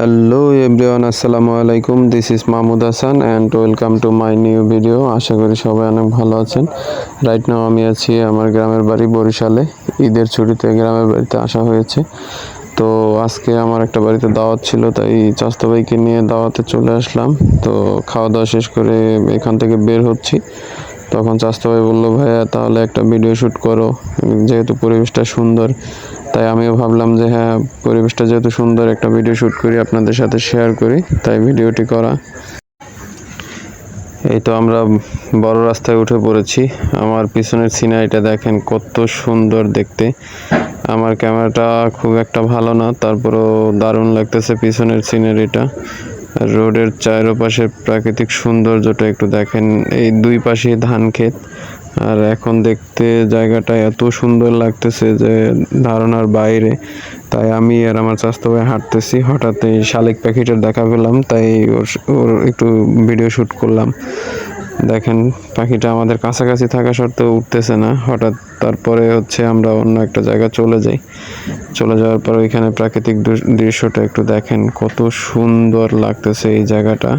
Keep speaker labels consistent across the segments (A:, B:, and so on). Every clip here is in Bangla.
A: হ্যালো এভরিওয়ান আসসালামু আলাইকুম this is Mahmud Hasan and welcome to my new video আশা করি সবাই অনেক ভালো আছেন। রাইট নাও আমি আছি আমার গ্রামের বাড়ি বরিশালে। ঈদের ছুটিতে গ্রামের বাড়িতে আসা হয়েছে। তো আজকে আমার একটা বাড়িতে দাওয়াত ছিল, তাই চাস্তো ভাইকে নিয়ে দাওয়াতে চলে আসলাম। তো খাওয়া দাওয়া শেষ করে এখান থেকে বের হচ্ছি। তখন চাস্তো ভাই বলল, ভাইয়া, তাহলে একটা ভিডিও শ্যুট করো। যেহেতু পরিবেশটা সুন্দর, তাই আমিও ভাবলাম যে হ্যাঁ পরিবেশটা যেহেতু সুন্দর, একটা ভিডিও শ্যুট করি, আপনাদের সাথে শেয়ার করি, তাই ভিডিওটি করা। এই তো আমরা বড় রাস্তায় উঠে পড়েছি। আমার পিছনের সিনারিটা দেখেন কত সুন্দর দেখতে। আমার ক্যামেরাটা খুব একটা ভালো না, তারপরেও দারুণ লাগতেছে পিছনের সিনারিটা। রোডের চারপাশের প্রাকৃতিক সৌন্দর্যটা একটু দেখেন। এই দুই পাশে ধান ক্ষেত। আর এখন দেখতে জায়গাটা এত সুন্দর লাগতেছে যে ধারণার বাইরে। তাই আমি আর আমার ভাই হাঁটতেছি। হঠাৎ এই শালিক পাখিটার দেখা পেলাম, তাই ওর ওর একটু ভিডিও শ্যুট করলাম। দেখেন, পাখিটা আমাদের কাছাকাছি থাকা সত্ত্বেও উঠতেছে না। হঠাৎ তারপরে হচ্ছে আমরা অন্য একটা জায়গা চলে যাই। চলে যাওয়ার পর ওইখানে প্রাকৃতিক দৃশ্যটা একটু দেখেন, কত সুন্দর লাগতেছে এই জায়গাটা।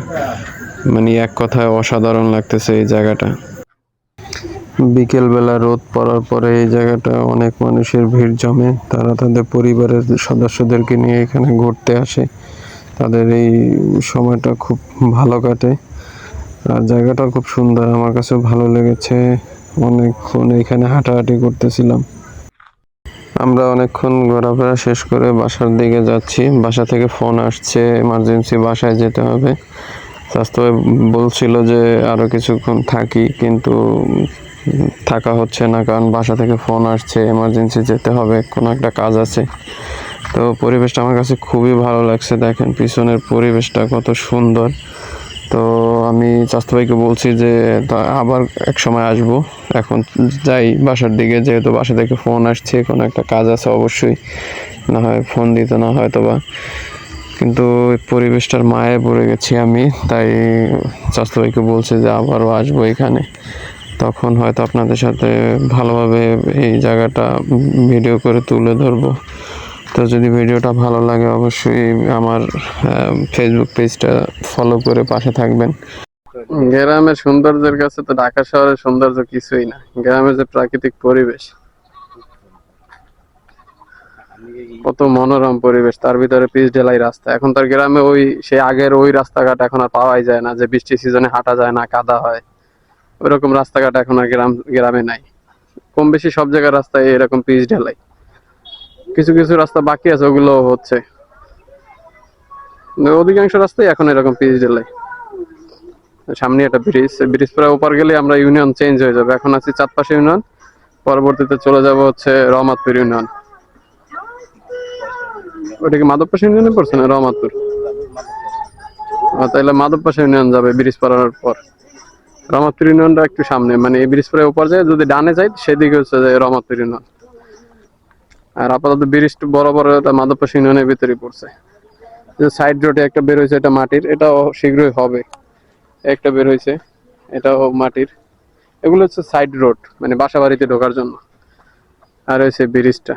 A: মানে এক কথায় অসাধারণ লাগতেছে এই জায়গাটা। বিকেলবেলা রোদ পড়ার পরে এই জায়গাটা অনেক মানুষের ভিড় জমে। তারা তাদের পরিবারের সদস্যদেরকে নিয়ে এখানে ঘুরতে আসে। তাদের এই সময়টা খুব ভালো কাটে। আর জায়গাটা খুব সুন্দর, আমার কাছে ভালো লেগেছে। অনেকক্ষণ এখানে হাঁটাহাঁটি করতেছিলাম। আমরা অনেকক্ষণ ঘোরাফেরা শেষ করে বাসার দিকে যাচ্ছি। বাসা থেকে ফোন আসছে এমার্জেন্সি বাসায় যেতে হবে। স্বাস্থ্য বলছিল যে আরও কিছুক্ষণ থাকি, কিন্তু থাকা হচ্ছে না, কারণ বাসা থেকে ফোন আসছে এমার্জেন্সি যেতে হবে, কোনো একটা কাজ আছে। তো পরিবেশটা আমার কাছে খুবই ভালো লাগছে, দেখেন পিছনের পরিবেশটা কত সুন্দর। তো আমি স্বাস্থ্য ভাইকে বলছি যে আবার এক সময় আসব। এখন যাই বাসার দিকে, যেহেতু বাসা থেকে ফোন আসছে, কোনো একটা কাজ আছে অবশ্যই। না হয় ফোন দিতে, না হয়তো বা। কিন্তু পরিবেশটার মায়ে পড়ে গেছি আমি, তাই স্বাস্থ্য ভাইকে বলছে যে আবারও আসব এখানে। তখন হয়তো আপনাদের সাথে ভালোভাবে এই জায়গাটা ভিডিও করে তুলে ধরবো। তো যদি ভিডিওটা ভালো লাগে, অবশ্যই আমার ফেসবুক পেজটা ফলো করে পাশে থাকবেন। গ্রামের সৌন্দর্যের কাছে তো ঢাকা শহরের সৌন্দর্য কিছুই না। গ্রামের যে প্রাকৃতিক পরিবেশ, কত মনোরম পরিবেশ, তার ভিতরে পিচ ঢেলাই রাস্তা। এখন তার গ্রামে ওই সে আগের ওই রাস্তাঘাট এখন আর পাওয়াই যায় না, যে বৃষ্টি সিজনে হাঁটা যায় না, কাদা হয়। ওইরকম রাস্তাঘাট এখন আর গ্রাম, গ্রামে নাই। কম বেশি সব জায়গার রাস্তায় এরকম পিচ ঢেলাই। কিছু কিছু রাস্তা বাকি আছে ওগুলো হচ্ছে। অধিকাংশ রাস্তায় এখন এরকম পিচ ঢেলাই সামনে একটা ব্রিজ ব্রিজ প্রায় ওপার গেলে আমরা ইউনিয়ন চেঞ্জ হয়ে যাবে। এখন আছি চাঁদপাশে ইউনিয়ন, পরবর্তীতে চলে যাব হচ্ছে রহমাতপুর ইউনিয়ন। ওটা কি মাধবপাশা ইউনিয়নে পড়ছে না রহমাতপুর? তাহলে মাধবপাশা ইউনিয়ন যাবে ব্রিজ পাড়ার পর। রহমাতপুর ইউনিয়নটা একটু সামনে মানে এই ব্রিজ পাড়ার উপর যায়, যদি ডানে যাই সেদিকে হচ্ছে রহমাতপুর ইউনিয়ন। আর আপাতত ব্রিজ বড় বড় মাধবপাশা ইউনিয়নের ভিতরে পড়ছে। যে সাইড রোডে একটা বের হয়েছে, এটা মাটির, এটাও শীঘ্রই হবে। একটা বের হয়েছে, এটাও মাটির। এগুলো হচ্ছে সাইড রোড মানে বাসা বাড়িতে ঢোকার জন্য। আর হয়েছে ব্রিজটা।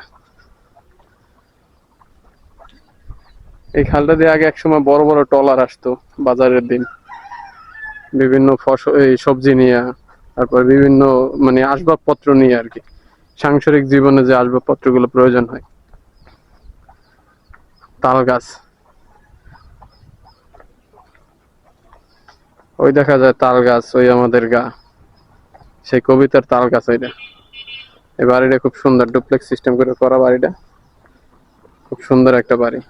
A: এই খালটা দিয়ে আগে একসময় বড় বড় ট্রলার আসতো বাজারের দিন। বিভিন্ন ফসল এই সবজি নিয়ে, তারপর বিভিন্ন মানে আসবাবপত্র নিয়ে আর কি। সাংসারিক জীবনে যে আসবাবপত্রগুলো প্রয়োজন হয় তাল গাছ ওই দেখা যায় তাল গাছ ওই আমাদের গা। সেই কবিতার তাল গাছ ওইটা। এই বাড়িটা খুব সুন্দর ডুপ্লেক্স সিস্টেম করে করা বাড়িটা। খুব সুন্দর একটা বাড়ি।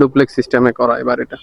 A: ডুপ্লেক্স সিস্টেমে করা এই বাড়িটা।